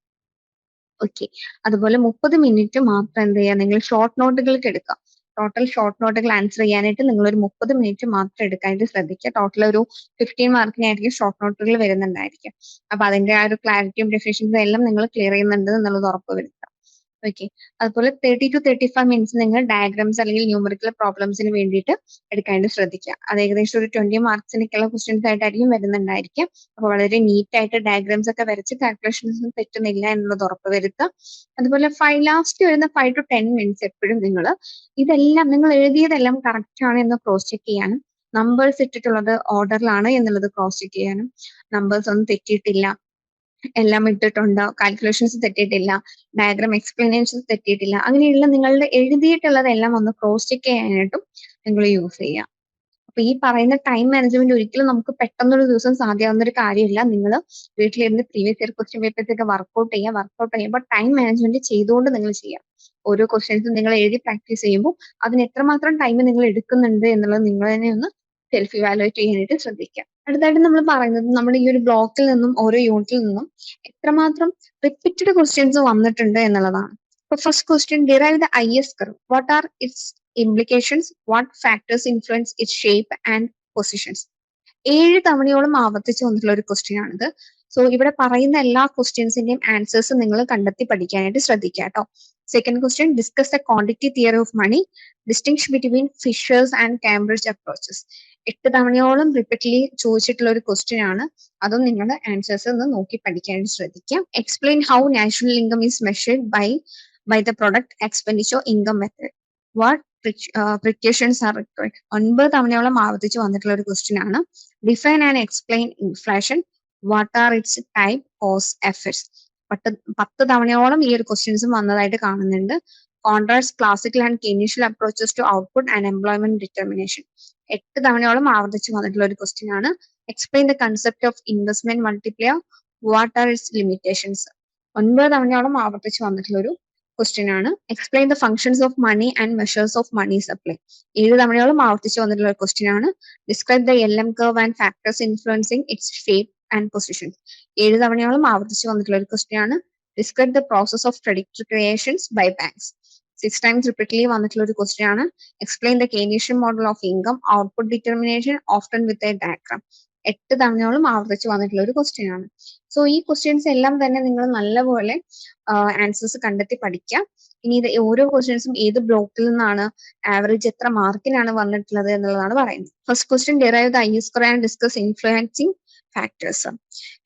ഓക്കെ അതുപോലെ മുപ്പത് മിനിറ്റ് മാത്രം എന്ത് ചെയ്യുക നിങ്ങൾ ഷോർട്ട് നോട്ടുകൾക്ക് എടുക്കുക ടോട്ടൽ ഷോർട്ട് നോട്ടുകൾ ആൻസർ ചെയ്യാനായിട്ട് നിങ്ങൾ ഒരു മുപ്പത് മിനിറ്റ് മാത്രം എടുക്കാനായിട്ട് ശ്രദ്ധിക്കുക. ടോട്ടൽ ഒരു ഫിഫ്റ്റീൻ മാർക്കിനായിരിക്കും ഷോർട്ട് നോട്ടുകൾ വരുന്നുണ്ടായിരിക്കും. അപ്പൊ അതിന്റെ ആ ഒരു ക്ലാരിറ്റിയും ഡെഫിഷ്യൻസും എല്ലാം നിങ്ങൾ ക്ലിയർ ചെയ്യുന്നുണ്ട് എന്നുള്ളത് ഉറപ്പ് വരുത്തുക ഓക്കെ അതുപോലെ thirty to thirty five minutes നിങ്ങൾ ഡയഗ്രാംസ് അല്ലെങ്കിൽ ന്യൂമറിക്കൽ പ്രോബ്ലംസിന് വേണ്ടിയിട്ട് എടുക്കാനായിട്ട് ശ്രദ്ധിക്കുക. അത് ഏകദേശം ഒരു ട്വന്റി മാർക്സിനൊക്കെയുള്ള ക്വസ്റ്റ്യൻസ് ആയിട്ടായിരിക്കും വരുന്നുണ്ടായിരിക്കും അപ്പോൾ വളരെ നീറ്റ് ആയിട്ട് ഡയഗ്രാംസ് ഒക്കെ വരച്ച് കാൽക്കുലേഷൻസ് തെറ്റുന്നില്ല എന്നുള്ളത് ഉറപ്പ് വരുത്തുക. അതുപോലെ ഫൈവ് ലാസ്റ്റ് വരുന്ന ഫൈവ് ടു ടെൻ മിനിറ്റ്സ് എപ്പോഴും നിങ്ങൾ ഇതെല്ലാം നിങ്ങൾ എഴുതിയതെല്ലാം കറക്റ്റ് ആണ് എന്ന് ക്രോസ് ചെക്ക് ചെയ്യാനും നമ്പേഴ്സ് ഇട്ടിട്ടുള്ളത് ഓർഡറിലാണ് എന്നുള്ളത് ക്രോസ് ചെക്ക് ചെയ്യാനും നമ്പേഴ്സ് ഒന്നും തെറ്റിയിട്ടില്ല എല്ലാം ഇട്ടിട്ടുണ്ട്? കാൽക്കുലേഷൻസ് തെറ്റിയിട്ടില്ല. ഡയഗ്രാം എക്സ്പ്ലനേഷൻസ് തെറ്റിയിട്ടില്ല. അങ്ങനെയുള്ള നിങ്ങളുടെ എഴുതിയിട്ടുള്ളതെല്ലാം ഒന്ന് ക്രോസ് ചെക്ക് ചെയ്യാനായിട്ടും നിങ്ങൾ യൂസ് ചെയ്യാം. അപ്പൊ ഈ പറയുന്ന ടൈം മാനേജ്മെന്റ് ഒരിക്കലും നമുക്ക് പെട്ടെന്നൊരു ദിവസം സാധ്യമാവുന്ന ഒരു കാര്യമില്ല. നിങ്ങൾ വീട്ടിലിരുന്ന് പ്രീവിയസ് ഇയർ ക്വസ്റ്റ്യൻ പേപ്പേഴ്സൊക്കെ വർക്ക്ഔട്ട് ചെയ്യുക വർക്ക്ഔട്ട് ചെയ്യുമ്പോൾ ടൈം മാനേജ്മെന്റ് ചെയ്തുകൊണ്ട് നിങ്ങൾ ചെയ്യുക ഓരോ ക്വസ്റ്റ്യൻസും നിങ്ങൾ എഴുതി പ്രാക്ടീസ് ചെയ്യുമ്പോൾ അതിന് എത്രമാത്രം ടൈം നിങ്ങൾ എടുക്കുന്നുണ്ട് എന്നുള്ളത് നിങ്ങൾ തന്നെ ഒന്ന് സെൽഫ് ഇവാലുവേറ്റ് ചെയ്യാനായിട്ട് ശ്രദ്ധിക്കുക അടുത്തായിട്ട് നമ്മൾ പറയുന്നത് നമ്മുടെ ഈ ഒരു ബ്ലോക്കിൽ നിന്നും ഓരോ യൂണിറ്റിൽ നിന്നും എത്രമാത്രം റിപ്പീറ്റഡ് ക്വസ്റ്റ്യൻസ് വന്നിട്ടുണ്ട് എന്നുള്ളതാണ്. ഇപ്പൊ first question derive the I S curve what are its implications what factors influence it shape and positions ഏഴ് തവണയോളം ആവർത്തിച്ചു വന്നിട്ടുള്ള ഒരു ക്വസ്റ്റ്യൻ ആണിത്. സോ ഇവിടെ പറയുന്ന എല്ലാ ക്വസ്റ്റ്യൻസിന്റെയും ആൻസേഴ്സ് നിങ്ങൾ കണ്ടെത്തി പഠിക്കാനായിട്ട് ശ്രദ്ധിക്കുക കേട്ടോ second question discuss the quantity theory of money distinction between Fisher's and Cambridge approaches എട്ട് തവണയോളം റിപ്പീറ്റ്ലി ചോദിച്ചിട്ടുള്ള ഒരു ക്വസ്റ്റ്യൻ ആണ്. അതും നിങ്ങൾ ആൻസേഴ്സ് ഒന്ന് നോക്കി പഠിക്കാനായിട്ട് ശ്രദ്ധിക്കാം. Explain how national income is measured by by the product expenditure income method what precautions are required ഒൻപത് തവണയോളം ആവർത്തിച്ച് വന്നിട്ടുള്ള ഒരു ക്വസ്റ്റ്യൻ ആണ്. Define and explain inflation what are its type cause effects പത്ത് പത്ത് തവണയോളം ഈ ഒരു ക്വസ്റ്റ്യൻസും വന്നതായിട്ട് കാണുന്നുണ്ട്. Contracts classical and Keynesian approaches to output and employment determination എട്ട് തവണയോളം ആവർത്തിച്ച് വന്നിട്ടുള്ള ഒരു ക്വസ്റ്റ്യൻ ആണ്. Explain the concept of investment multiplier what are its limitations ഒൻപത് തവണയോളം ആവർത്തിച്ച് വന്നിട്ടുള്ള ഒരു ക്വസ്റ്റ്യൻ ആണ്. Explain the functions of money and measures of money supply ഏഴ് തവണയോളം ആവർത്തിച്ചു വന്നിട്ടുള്ള ഒരു ക്വസ്റ്റ്യൻ ആണ്. Describe the L M curve and factors influencing its shape and position ഏഴ് തവണയോളം ആവർത്തിച്ചു വന്നിട്ടുള്ള ഒരു ക്വസ്റ്റ്യൻ ആണ്. Describe the process of predictor creations by banks six times repeatedly വന്നിട്ടുള്ള ഒരു ക്വസ്റ്റ്യൻ ആണ്. Explain the Keynesian model of income output determination often with a diagram എട്ട് തവണയോളം ആവർത്തിച്ച് വന്നിട്ടുള്ള ഒരു ക്വസ്റ്റ്യൻ ആണ്. സോ ഈ ക്വസ്റ്റ്യൻസ് എല്ലാം തന്നെ നിങ്ങൾ നല്ലപോലെ ആൻസേഴ്സ് കണ്ടെത്തി പഠിക്കുക ഇനി ഇത് ഓരോ ക്വസ്റ്റ്യൻസും ഏത് ബ്ലോക്കിൽ നിന്നാണ് ആവറേജ് എത്ര മാർക്കിനാണ് വന്നിട്ടുള്ളത് എന്നുള്ളതാണ് പറയുന്നത്. First question derive the I square and discuss influencing factors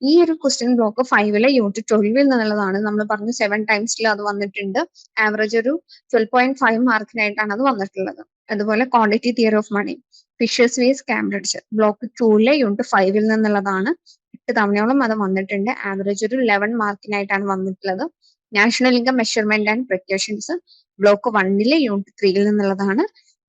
ഈ ഒരു ക്വസ്റ്റ്യൻ ബ്ലോക്ക് ഫൈവിലെ യൂണിറ്റ് ട്വൽവിൽ നിന്നുള്ളതാണ് നമ്മൾ പറഞ്ഞു സെവൻ ടൈംസിൽ അത് വന്നിട്ടുണ്ട്. ആവറേജ് ഒരു ട്വൽവ് പോയിന്റ് ഫൈവ് മാർക്കിനായിട്ടാണ് അത് വന്നിട്ടുള്ളത്. അതുപോലെ quantity theory of money Fisher's vs Cambridge block ടൂവിലെ unit ഫൈവിൽ നിന്നുള്ളതാണ്. എട്ട് തവണയോളം അത് വന്നിട്ടുണ്ട്. ആവറേജ് ഒരു ലെവൻ മാർക്കിനായിട്ടാണ് വന്നിട്ടുള്ളത്. National income measurement and precautions block വണ്ണിലെ യൂണിറ്റ് ത്രീയിൽ നിന്നുള്ളതാണ്.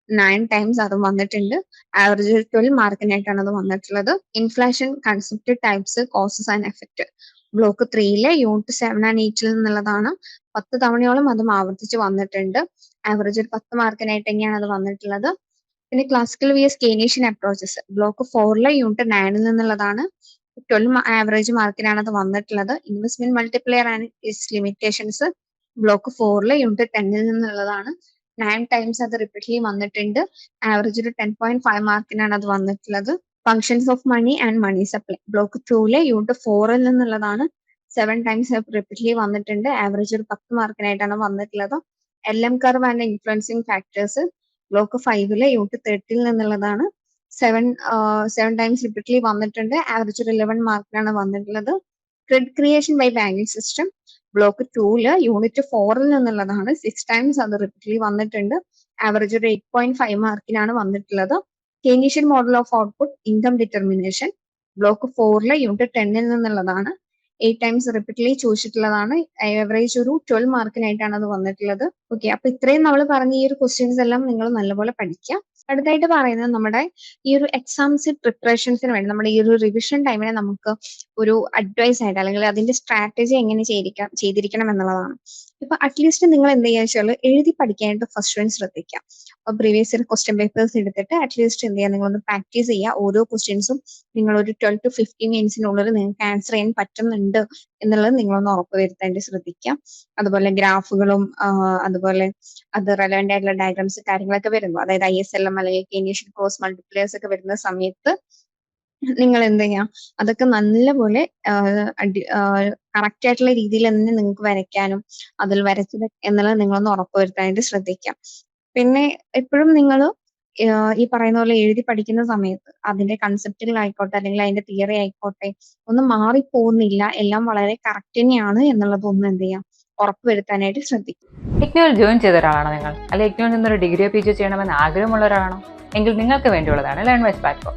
നയൻ ടൈംസ് അതും വന്നിട്ടുണ്ട്. ആവറേജ് ട്വൽവ് മാർക്കിനായിട്ടാണ് അത് വന്നിട്ടുള്ളത്. Inflation concept types causes and effect block ത്രീയിലെ unit seven and എയ്റ്റിൽ നിന്നുള്ളതാണ്. പത്ത് തവണയോളം അതും ആവർത്തിച്ച് വന്നിട്ടുണ്ട്. ആവറേജ് ഒരു പത്ത് മാർക്കിനായിട്ട് തന്നെയാണ് അത് വന്നിട്ടുള്ളത്. പിന്നെ classical V S Keynesian approaches block ഫോറിലെ unit നയനിൽ നിന്നുള്ളതാണ്. ട്വൽവ് ആവറേജ് മാർക്കിനാണ് അത് വന്നിട്ടുള്ളത്. Investment multiplier and its limitations block ഫോറിലെ unit ടെന്നിൽ നിന്നുള്ളതാണ്. നയൻ ടൈംസ് അത് റിപ്പീറ്റ്ലി വന്നിട്ടുണ്ട്. ആവറേജ് ഒരു ടെൻ പോയിന്റ് ഫൈവ് മാർക്കിനാണ് അത് വന്നിട്ടുള്ളത്. Functions of money and money supply block ടൂലെ unit ഫോറിൽ നിന്നുള്ളതാണ്. സെവൻ ടൈംസ് റിപ്പീറ്റ്ലി വന്നിട്ടുണ്ട്. ആവറേജ് ഒരു പത്ത് മാർക്കിനായിട്ടാണ് വന്നിട്ടുള്ളത്. L M curve and influencing factors block ഫൈവിൽ യൂണിറ്റ് തേർട്ടിയിൽ നിന്നുള്ളതാണ്. സെവൻ സെവൻ ടൈംസ് റിപ്പീറ്റ്ലി വന്നിട്ടുണ്ട്. ആവറേജ് ഒരു ഇലവൻ മാർക്കിനാണ് വന്നിട്ടുള്ളത്. Credit creation by banking system block tool unit ഫോറിൽ നിന്നുള്ളതാണ്. സിക്സ് ടൈംസ് അത് റിപ്പീറ്റ്ലി വന്നിട്ടുണ്ട്. ആവറേജ് ഒരു എയ്റ്റ് പോയിന്റ് ഫൈവ് മാർക്കിനാണ് വന്നിട്ടുള്ളത്. Keynesian model of output income determination block ഫോറിലെ unit ടെന്നിൽ നിന്നുള്ളതാണ്. എയ്റ്റ് ടൈംസ് റിപ്പീറ്റ്ലി ചോദിച്ചിട്ടുള്ളതാണ്. ഏവറേജ് ഒരു ട്വൽവ് മാർക്കിനായിട്ടാണ് അത് വന്നിട്ടുള്ളത്. ഓക്കെ അപ്പൊ ഇത്രയും നമ്മൾ പറഞ്ഞ ഈ ഒരു ക്വസ്റ്റ്യൻസ് എല്ലാം നിങ്ങൾ നല്ലപോലെ പഠിക്കുക. അടുത്തായിട്ട് പറയുന്നത് നമ്മുടെ ഈ ഒരു എക്സാംസ് പ്രിപ്പറേഷൻസിന് വേണ്ടി നമ്മുടെ ഈ ഒരു റിവിഷൻ ടൈമിനെ നമുക്ക് ഒരു അഡ്വൈസ് ആയിട്ട് അല്ലെങ്കിൽ അതിന്റെ സ്ട്രാറ്റജി എങ്ങനെ ചെയ്തിരിക്കാം ചെയ്തിരിക്കണം എന്നുള്ളതാണ്. ഇപ്പൊ അറ്റ്ലീസ്റ്റ് നിങ്ങൾ എന്ത് ചെയ്യുക വെച്ചാൽ എഴുതി പഠിക്കാനായിട്ട് ഫസ്റ്റ് വൺ ശ്രദ്ധിക്കാം. അപ്പൊ പ്രീവിയസ് ഇയർ ക്വസ്റ്റ്യൻ പേപ്പേഴ്സ് എടുത്തിട്ട് അറ്റ്ലീസ്റ്റ് എന്ത് ചെയ്യുക നിങ്ങളൊന്ന് പ്രാക്ടീസ് ചെയ്യുക ഓരോ ക്വസ്റ്റ്യൻസും നിങ്ങൾ ഒരു ട്വൽവ് ടു ഫിഫ്റ്റീൻ മിനിറ്റ്സിനുള്ളിൽ നിങ്ങൾക്ക് ആൻസർ ചെയ്യാൻ പറ്റുന്നുണ്ട് എന്നുള്ളത് നിങ്ങളൊന്ന് ഉറപ്പ് വരുത്താനായിട്ട് ശ്രദ്ധിക്കാം. അതുപോലെ ഗ്രാഫുകളും അതുപോലെ അത് റെലവെന്റ് ആയിട്ടുള്ള ഡയഗ്രാംസ് കാര്യങ്ങളൊക്കെ വരുന്നു. അതായത് ഐ എസ് എൽ എം അല്ലെങ്കിൽ ക്രോസ് മൾട്ടിപ്ലയേഴ്സ് ഒക്കെ വരുന്ന സമയത്ത് നിങ്ങൾ എന്ത് ചെയ്യാം അതൊക്കെ നല്ലപോലെ കറക്റ്റ് ആയിട്ടുള്ള രീതിയിൽ തന്നെ നിങ്ങൾക്ക് വരയ്ക്കാനും അതിൽ വരച്ചത് എന്നുള്ളത് നിങ്ങളൊന്ന് ഉറപ്പുവരുത്താനായിട്ട് ശ്രദ്ധിക്കാം. പിന്നെ എപ്പോഴും നിങ്ങൾ ഈ പറയുന്ന പോലെ എഴുതി പഠിക്കുന്ന സമയത്ത് അതിന്റെ കൺസെപ്റ്റുകളായിക്കോട്ടെ അല്ലെങ്കിൽ അതിന്റെ തിയറി ആയിക്കോട്ടെ ഒന്നും മാറിപ്പോകുന്നില്ല എല്ലാം വളരെ കറക്റ്റ് തന്നെയാണ് എന്നുള്ളത് ഒന്ന് എന്ത് ചെയ്യാം? ഉറപ്പുവരുത്താനായിട്ട് ശ്രദ്ധിക്കും. ഇഗ്നോയിൽ ജോയിൻ ചെയ്ത ഒരാളാണോ നിങ്ങൾ? അല്ലെങ്കിൽ ഇഗ്നോയിൽ നിന്നൊരു ഡിഗ്രിയോ പി ജി ചെയ്യണമെന്ന് ആഗ്രഹമുള്ള ഒരാളാണോ? എങ്കിൽ നിങ്ങൾക്ക് വേണ്ടിയുള്ളതാണ് ലേൺ വൈസ് പ്ലാറ്റ്ഫോം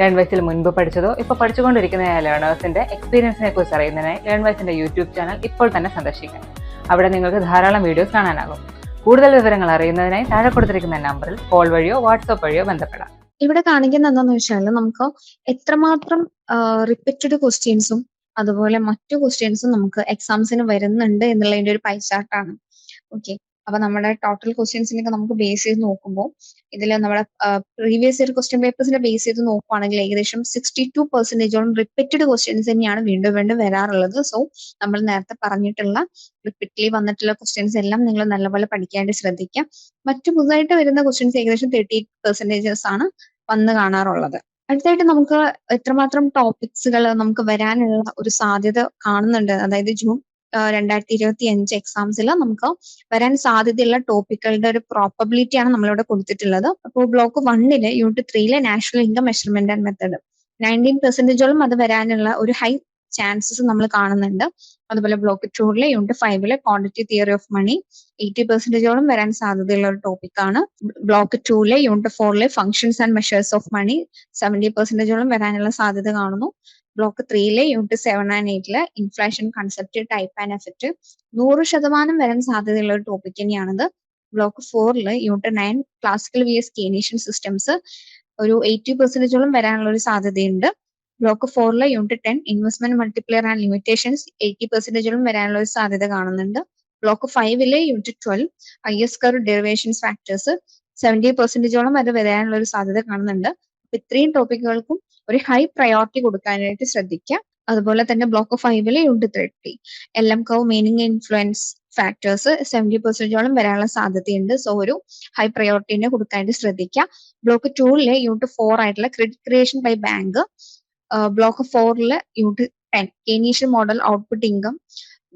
ലേൺ വൈസിൽ മുൻപ് പഠിച്ചതോ ഇപ്പോൾ പഠിച്ചുകൊണ്ടിരിക്കുന്ന ലേണേഴ്സിന്റെ എക്സ്പീരിയൻസിനെ കുറിച്ച് അറിയുന്നതിനായി ലേൺ വൈസിന്റെ യൂട്യൂബ് ചാനൽ ഇപ്പോൾ തന്നെ സന്ദർശിക്കാം. അവിടെ നിങ്ങൾക്ക് ധാരാളം വീഡിയോസ് കാണാനാകും. കൂടുതൽ വിവരങ്ങൾ അറിയുന്നതിനായി താഴെ കൊടുത്തിരിക്കുന്ന നമ്പറിൽ കോൾ വഴിയോ വാട്സാപ്പ് വഴിയോ ബന്ധപ്പെടാം. ഇവിടെ കാണിക്കുന്ന എന്താന്ന് വെച്ചാൽ നമുക്ക് എത്രമാത്രം റിപ്പീറ്റഡ് ക്വസ്റ്റ്യൻസും അതുപോലെ മറ്റു ക്വസ്റ്റ്യൻസും നമുക്ക് എക്സാംസിന് വരുന്നുണ്ട് എന്നുള്ളതിന്റെ ഒരു പൈ ചാർട്ടാണ് ഓക്കെ അപ്പൊ നമ്മുടെ ടോട്ടൽ ക്വസ്റ്റ്യൻസിനൊക്കെ നമുക്ക് ബേസ് ചെയ്ത് നോക്കുമ്പോൾ ഇതിൽ നമ്മുടെ പ്രീവിയസ് ഇയർ ക്വസ്റ്റ്യൻ പേപ്പേഴ്സിനെ ബേസ് ചെയ്ത് നോക്കുവാണെങ്കിൽ ഏകദേശം സിക്സ്റ്റി ടു പെർസെന്റേജോളം റിപ്പീറ്റഡ് ക്വസ്റ്റ്യൻസ് തന്നെയാണ് വീണ്ടും വീണ്ടും വരാറുള്ളത്. സോ നമ്മൾ നേരത്തെ പറഞ്ഞിട്ടുള്ള റിപ്പീറ്റ്ലി വന്നിട്ടുള്ള ക്വസ്റ്റ്യൻസ് എല്ലാം നിങ്ങൾ നല്ലപോലെ പഠിക്കാനായിട്ട് ശ്രദ്ധിക്കുക മറ്റു പുതുതായിട്ട് വരുന്ന ക്വസ്റ്റ്യൻസ് ഏകദേശം തേർട്ടി പെർസെന്റേജസ് ആണ് വന്ന് കാണാറുള്ളത്. അടുത്തായിട്ട് നമുക്ക് എത്രമാത്രം ടോപ്പിക്സുകൾ നമുക്ക് വരാനുള്ള ഒരു സാധ്യത കാണുന്നുണ്ട്. അതായത് ജൂൺ രണ്ടായിരത്തി ഇരുപത്തി അഞ്ച് എക്സാംസിൽ നമുക്ക് വരാൻ സാധ്യതയുള്ള ടോപ്പിക്കുകളുടെ ഒരു പ്രോപ്പബിലിറ്റിയാണ് നമ്മളിവിടെ കൊടുത്തിട്ടുള്ളത്. അപ്പോൾ ബ്ലോക്ക് വണ്ണിൽ unit ത്രീയിലെ national income measurement and method nineteen പെർസെന്റേജോളം അത് വരാനുള്ള ഒരു ഹൈ ചാൻസസ് നമ്മൾ കാണുന്നുണ്ട്. അതുപോലെ ബ്ലോക്ക് ടൂറിലെ unit ഫൈവിലെ quantity theory of money eighty പെർസെന്റേജോളം വരാൻ സാധ്യതയുള്ള ഒരു ടോപ്പിക് ആണ്. ബ്ലോക്ക് ടൂലെ unit ഫോറിലെ functions and measures of money seventy പെർസെന്റേജോളം വരാനുള്ള സാധ്യത കാണുന്നു. ബ്ലോക്ക് ത്രീയിലെ unit seven and എയ്റ്റിലെ inflation concept type and effect നൂറ് ശതമാനം വരാൻ സാധ്യതയുള്ള ഒരു ടോപ്പിക് തന്നെയാണിത്. ബ്ലോക്ക് ഫോറിൽ unit nine classical V S Keynesian systems ഒരു എയ്റ്റി പെർസെന്റേജോളം വരാനുള്ള ഒരു സാധ്യതയുണ്ട്. Block ഫോറിലെ unit ten investment multiplier and limitations eighty പെർസെന്റേജോളം വരാനുള്ള ഒരു സാധ്യത കാണുന്നുണ്ട്. Block ഫൈവിലെ unit twelve I S curve derivations factors seventy പെർസെന്റേജോളം വരെ വരാനുള്ള ഒരു സാധ്യത കാണുന്നുണ്ട്. അപ്പൊ ഇത്രയും ടോപ്പിക്കുകൾക്കും ഒരു ഹൈ പ്രയോറിറ്റി കൊടുക്കാനായിട്ട് ശ്രദ്ധിക്കുക അതുപോലെ തന്നെ ബ്ലോക്ക് ഫൈവിൽ unit thirty L M curve meaning influence factors seventy പെർസെന്റോളം വരാനുള്ള സാധ്യതയുണ്ട്. സോ ഒരു ഹൈ പ്രയോറിറ്റി തന്നെ കൊടുക്കാനായിട്ട് ശ്രദ്ധിക്കുക ബ്ലോക്ക് ടൂവിലെ യൂണിറ്റ് ഫോർ ആയിട്ടുള്ള credit creation by bank block ഫോറിലെ unit ten Keynesian model output income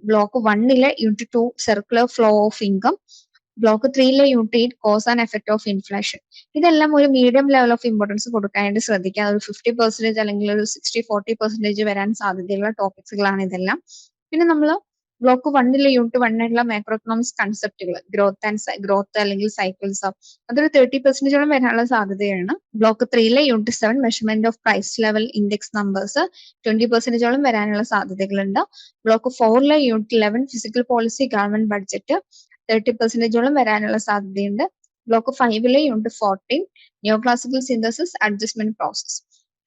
block വണ്ണിലെ unit two circular flow of income block ത്രീയിലെ unit eight cause and effect of inflation ഇതെല്ലാം ഒരു medium level of importance കൊടുക്കാനായിട്ട് ശ്രദ്ധിക്കുക ഒരു fifty percentage അല്ലെങ്കിൽ ഒരു sixty forty percentage വരാൻ സാധ്യതയുള്ള ടോപ്പിക്സുകളാണ് ഇതെല്ലാം. പിന്നെ നമ്മൾ ബ്ലോക്ക് വണ്ണിലെ യൂണിറ്റ് വണ്ണിലുള്ള മാക്രോ എക്കണോമിക്സ് കൺസെപ്റ്റുകൾ ഗ്രോത്ത് ആൻഡ് ഗ്രോത്ത് അല്ലെങ്കിൽ സൈക്കിൾസ് അതൊരു തേർട്ടി പെർസെന്റേജോളം വരാനുള്ള സാധ്യതയാണ്. Block ത്രീയിലെ unit seven measurement of price level index numbers twenty പെർസെന്റേജോളം വരാനുള്ള സാധ്യതകളുണ്ട്. Block ഫോറിലെ unit eleven physical policy government budget thirty പെർസെന്റേജോളം വരാനുള്ള സാധ്യതയുണ്ട്. ബ്ലോക്ക് ഫൈവിലെ ഉണ്ട് fourteen new classical synthesis adjustment process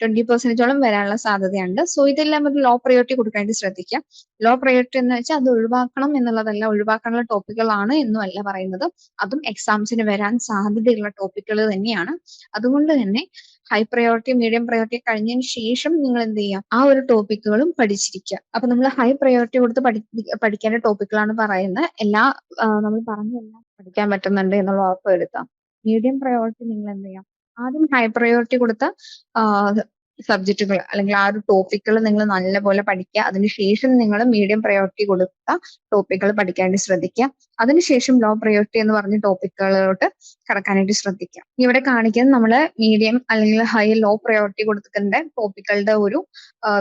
twenty പെർസെന്റേജോളം വരാനുള്ള സാധ്യതയുണ്ട്. സോ ഇതെല്ലാം ഒരു ലോ പ്രയോറിറ്റി കൊടുക്കാനായിട്ട് ശ്രദ്ധിക്കാം ലോ പ്രയോറിറ്റി എന്ന് വെച്ചാൽ അത് ഒഴിവാക്കണം എന്നുള്ളതല്ല ഒഴിവാക്കാനുള്ള ടോപ്പിക്കുകളാണ് എന്നും അല്ല പറയുന്നത്. അതും എക്സാംസിന് വരാൻ സാധ്യതയുള്ള ടോപ്പിക്കുകൾ തന്നെയാണ്. അതുകൊണ്ട് തന്നെ ഹൈ പ്രയോറിറ്റി മീഡിയം പ്രയോറിറ്റി കഴിഞ്ഞതിന് ശേഷം നിങ്ങൾ എന്ത് ചെയ്യുക? ആ ഒരു ടോപ്പിക്കുകളും പഠിച്ചിരിക്കുക. അപ്പൊ നമ്മൾ ഹൈ പ്രയോറിറ്റി കൊടുത്ത് പഠി പഠിക്കേണ്ട ടോപ്പിക്കുകളാണ് പറയുന്നത്. എല്ലാ നമ്മൾ പറഞ്ഞെല്ലാം പഠിക്കാൻ പറ്റുന്നുണ്ട് എന്നുള്ള ഉറപ്പ് വരുത്താം. മീഡിയം പ്രയോറിറ്റി നിങ്ങൾ എന്ത് ചെയ്യാം ആദ്യം ഹൈ പ്രയോറിറ്റി കൊടുത്ത സബ്ജക്റ്റുകൾ അല്ലെങ്കിൽ ആ ഒരു ടോപ്പിക്കുകൾ നിങ്ങൾ നല്ലപോലെ പഠിക്കുക. അതിനുശേഷം നിങ്ങൾ മീഡിയം പ്രയോറിറ്റി കൊടുത്ത ടോപ്പിക്കുകൾ പഠിക്കാനായിട്ട് ശ്രദ്ധിക്കുക. അതിനുശേഷം ലോ പ്രയോറിറ്റി എന്ന് പറഞ്ഞ ടോപ്പിക്കുകളിലോട്ട് കടക്കാനായിട്ട് ശ്രദ്ധിക്കുക. ഇവിടെ കാണിക്കുന്നത് നമ്മൾ മീഡിയം അല്ലെങ്കിൽ ഹൈ ലോ പ്രയോറിറ്റി കൊടുക്കേണ്ട ടോപ്പിക്കുകളുടെ ഒരു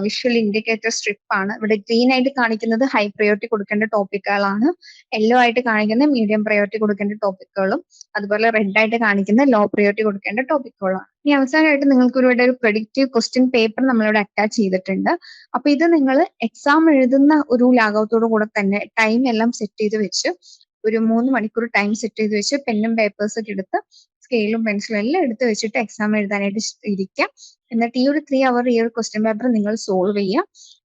വിഷ്വൽ ഇൻഡിക്കേറ്റർ സ്ട്രിപ്പ് ആണ്. ഇവിടെ ഗ്രീൻ ആയിട്ട് കാണിക്കുന്നത് ഹൈ പ്രയോറിറ്റി കൊടുക്കേണ്ട ടോപ്പിക്കുകളാണ് യെല്ലോ ആയിട്ട് കാണിക്കുന്നത് മീഡിയം പ്രയോറിറ്റി കൊടുക്കേണ്ട ടോപ്പിക്കുകളും അതുപോലെ റെഡ് ആയിട്ട് കാണിക്കുന്ന ലോ പ്രയോറിറ്റി കൊടുക്കേണ്ട ടോപ്പിക്കുകളാണ് ഇനി അവസാനമായിട്ട് നിങ്ങൾക്ക് ഇവിടെ ഒരു പ്രൊഡിക്റ്റീവ് ക്വസ്റ്റ്യൻ പേപ്പർ നമ്മളിവിടെ അറ്റാച്ച് ചെയ്തിട്ടുണ്ട്. അപ്പൊ ഇത് നിങ്ങൾ എക്സാം എഴുതുന്ന ഒരു ലാഘവത്തോടു കൂടെ തന്നെ ടൈം എല്ലാം സെറ്റ് ചെയ്ത് വെച്ച് ഒരു മൂന്ന് മണിക്കൂർ ടൈം സെറ്റ് ചെയ്ത് വെച്ച് പെന്നും പേപ്പേഴ്സ് ഒക്കെ എടുത്ത് സ്കെയിലും പെൻസിലും എല്ലാം എടുത്ത് വെച്ചിട്ട് എക്സാം എഴുതാനായിട്ട് ഇരിക്കുക എന്നിട്ട് ഈ ഒരു ത്രീ അവർ ഈ ഒരു ക്വസ്റ്റ്യൻ പേപ്പർ നിങ്ങൾ സോൾവ് ചെയ്യുക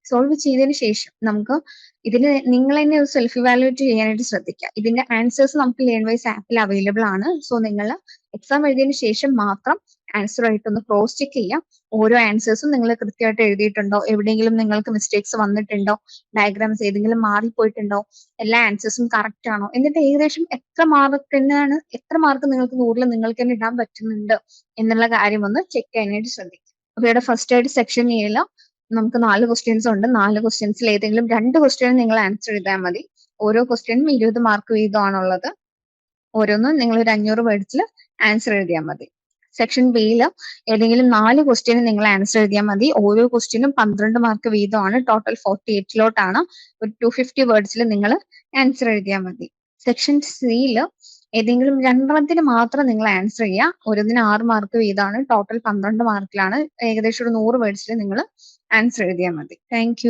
സോൾവ് ചെയ്തതിന് ശേഷം നമുക്ക് ഇതിന് നിങ്ങൾ തന്നെ ഒരു സെൽഫ് ഇവാലുവേറ്റ് ചെയ്യാനായിട്ട് ശ്രദ്ധിക്കുക ഇതിന്റെ ആൻസേഴ്സ് നമുക്ക് ലേൺ വൈസ് ആപ്പിൽ അവൈലബിൾ ആണ്. സോ നിങ്ങൾ എക്സാം എഴുതിയതിന് ശേഷം മാത്രം ആൻസർ ആയിട്ട് ഒന്ന് ക്രോസ് ചെക്ക് ചെയ്യാം. ഓരോ ആൻസേഴ്സും നിങ്ങൾ കൃത്യമായിട്ട് എഴുതിയിട്ടുണ്ടോ? എവിടെയെങ്കിലും നിങ്ങൾക്ക് മിസ്റ്റേക്സ് വന്നിട്ടുണ്ടോ? ഡയഗ്രാംസ് ഏതെങ്കിലും മാറിപ്പോയിട്ടുണ്ടോ? എല്ലാ ആൻസേഴ്സും കറക്റ്റ് ആണോ? എന്നിട്ട് ഏകദേശം എത്ര മാർക്കിനാണ് എത്ര മാർക്ക് നിങ്ങൾക്ക് നൂറിൽ നിങ്ങൾക്ക് തന്നെ ഇടാൻ പറ്റുന്നുണ്ട് എന്നുള്ള കാര്യം ഒന്ന് ചെക്ക് ചെയ്യാനായിട്ട് ശ്രദ്ധിക്കും അപ്പൊ ഇവിടെ ഫസ്റ്റ് ആയിട്ട് സെക്ഷൻ എയിൽ നമുക്ക് നാല് ക്വസ്റ്റ്യൻസ് ഉണ്ട്. നാല് ക്വസ്റ്റ്യൻസിൽ ഏതെങ്കിലും രണ്ട് ക്വസ്റ്റ്യൻ നിങ്ങൾ ആൻസർ ചെയ്താൽ മതി. ഓരോ ക്വസ്റ്റ്യനും ഇരുപത് മാർക്ക് വീതമാണുള്ളത്. ഓരോന്നും നിങ്ങൾ ഒരു അഞ്ഞൂറ് വേർഡ്സിൽ ആൻസർ എഴുതിയാൽ മതി. സെക്ഷൻ ബിയിൽ ഏതെങ്കിലും നാല് ക്വസ്റ്റ്യൻ നിങ്ങൾ ആൻസർ എഴുതിയാൽ മതി. ഓരോ ക്വസ്റ്റ്യനും പന്ത്രണ്ട് മാർക്ക് വീതമാണ്. ടോട്ടൽ ഫോർട്ടി എയ്റ്റിലോട്ടാണ് ഒരു ടു ഫിഫ്റ്റി വേർഡ്സിൽ നിങ്ങൾ ആൻസർ എഴുതിയാൽ മതി. സെക്ഷൻ സിയിൽ ഏതെങ്കിലും രണ്ടെണ്ണത്തിന് മാത്രം നിങ്ങൾ ആൻസർ ചെയ്യുക ഓരോന്നിന് ആറ് മാർക്ക് വീതമാണ്. ടോട്ടൽ പന്ത്രണ്ട് മാർക്കിലാണ് ഏകദേശം ഒരു നൂറ് വേർഡ്സിൽ നിങ്ങൾ ആൻസർ എഴുതിയാൽ മതി. താങ്ക്